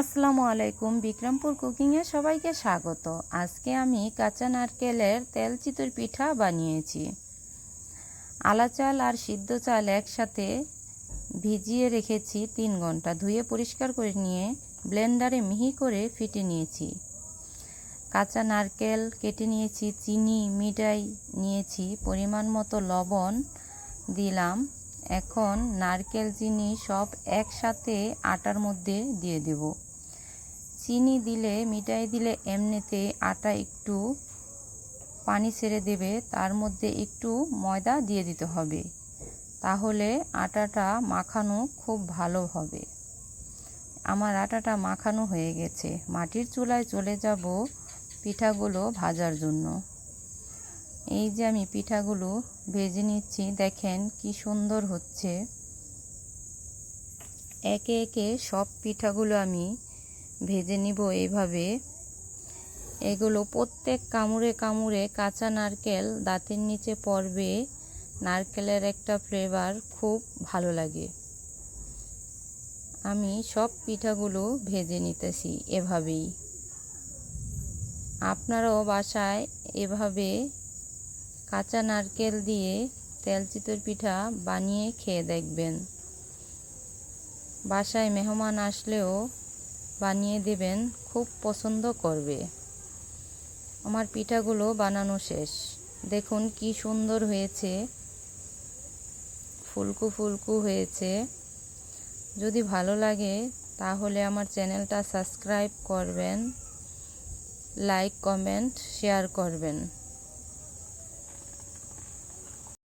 আসসালামু আলাইকুম, বিক্রমপুর কুকিংয়ে সবাইকে স্বাগত। আজকে আমি কাঁচা নারকেলের তেল চিতুর পিঠা বানিয়েছি। আলা চাল আর সিদ্ধ চাল একসাথে ভিজিয়ে রেখেছি তিন ঘণ্টা। ধুয়ে পরিষ্কার করে নিয়ে ব্লেন্ডারে মিহি করে ফিটে নিয়েছি। কাঁচা নারকেল কেটে নিয়েছি, চিনি, মিঠাই নিয়েছি, পরিমাণ মতো লবণ দিলাম। এখন নারকেল, চিনি সব একসাথে আটার মধ্যে দিয়ে দেব। চিনি দিলে, মিঠাই দিলে এমনিতে আটা একটু পানি ছেড়ে দেবে, তার মধ্যে একটু ময়দা দিয়ে দিতে হবে। তাহলে আটাটা মাখানো খুব ভালো হবে। আমার আটাটা মাখানো হয়ে গেছে। মাটির চুলায় চলে যাব পিঠাগুলো ভাজার জন্য। এই যে আমি পিঠাগুলো ভেজে নিচ্ছি, দেখেন কি সুন্দর হচ্ছে। একে একে সব পিঠাগুলো আমি ভেজে নিব এইভাবে। এগুলো প্রত্যেক কামড়ে কামড়ে কাঁচা নারকেল দাঁতের নিচে পড়বে। নারকেলের একটা ফ্লেভার খুব ভালো লাগে। আমি সব পিঠাগুলো ভেজে নিতেছি এভাবেই। আপনারাও বাসায় এভাবে কাঁচা নারকেল দিয়ে তেল চিতই পিঠা বানিয়ে খেয়ে দেখবেন। বাসায় মেহমান আসলেও বানিয়ে দেবেন, খুব পছন্দ করবে। আমার পিঠাগুলো বানানো শেষ। দেখুন কি সুন্দর হয়েছে। ফুলকু ফুলকু হয়েছে। যদি ভালো লাগে, তাহলে আমার চ্যানেলটা সাবস্ক্রাইব করবেন, লাইক, কমেন্ট, শেয়ার করবেন।